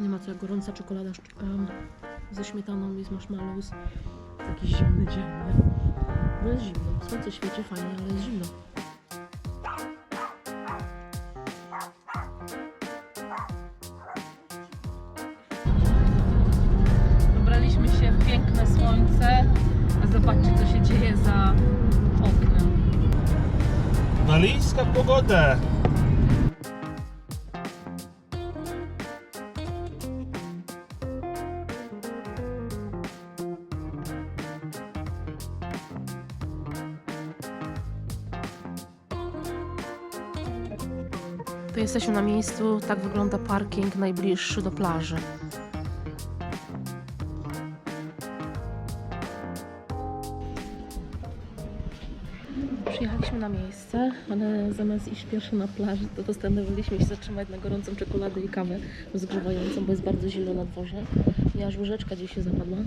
Nie ma co jak gorąca czekolada szczypka ze śmietaną i z marshmallows. Taki zimny dzień, nie? Bo jest zimno. Słońce świeci fajnie, ale jest zimno. Dobraliśmy się w piękne słońce. A zobaczcie, co się dzieje za oknem. Walijska pogoda. Tu jesteśmy na miejscu, tak wygląda parking najbliższy do plaży. Przyjechaliśmy na miejsce, ale zamiast iść pierwszy na plaży, to postanowiliśmy się zatrzymać na gorącą czekoladę i kawę rozgrzewającą, bo jest bardzo zimno na dworze. I aż łyżeczka gdzieś się zapadła.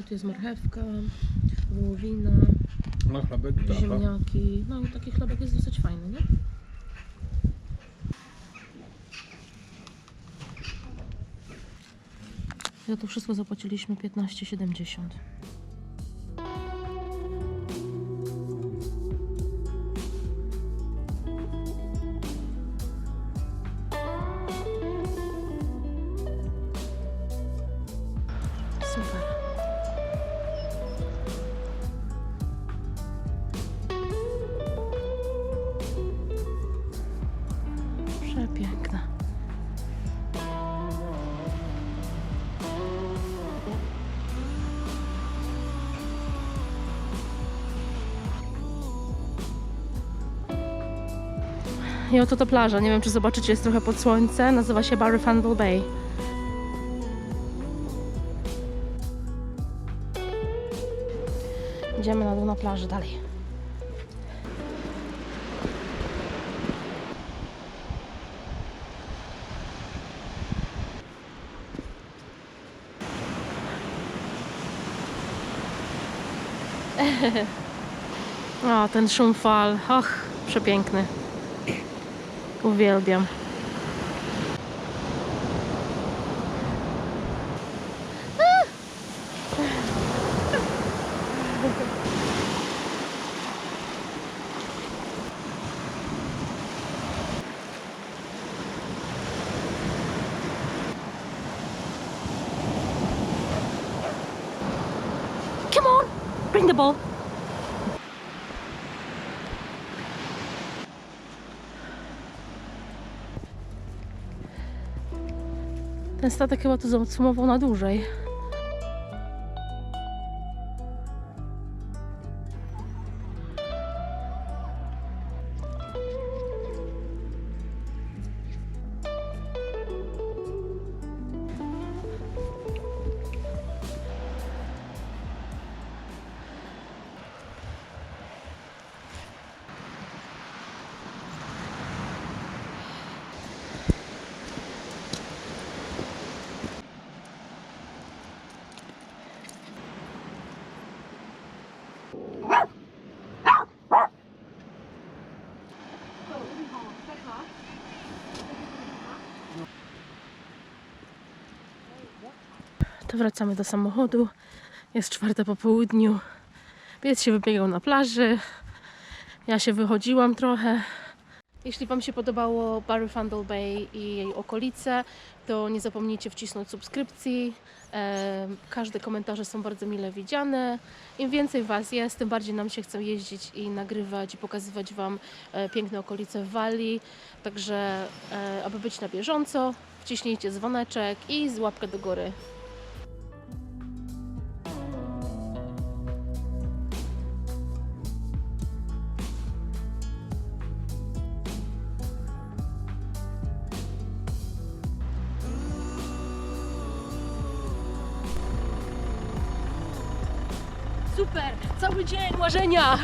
I tu jest marchewka, wołowina, No chlebek ziemniaki. No i taki chlebek jest dosyć fajny, nie? Za to wszystko zapłaciliśmy 15,70. I oto to plaża. Nie wiem, czy zobaczycie, jest trochę pod słońce. Nazywa się Barry Fandle Bay. Idziemy na dół na plaży dalej. O, ten szum fal. Och, przepiękny. Uwielbiam. Come on, bring the ball. Ten statek chyba to zacumował na dłużej. Wracamy do samochodu. Jest czwarte po południu. Pies się wybiegał na plaży. Ja się wychodziłam trochę. Jeśli Wam się podobało Barry Fandle Bay i jej okolice, to nie zapomnijcie wcisnąć subskrypcji. E, Każde komentarze są bardzo mile widziane. Im więcej Was jest, tym bardziej nam się chce jeździć i nagrywać i pokazywać Wam e, piękne okolice w Walii. Także, e, aby być na bieżąco, wciśnijcie dzwoneczek i z łapkę do góry. Super! Cały dzień marzenia!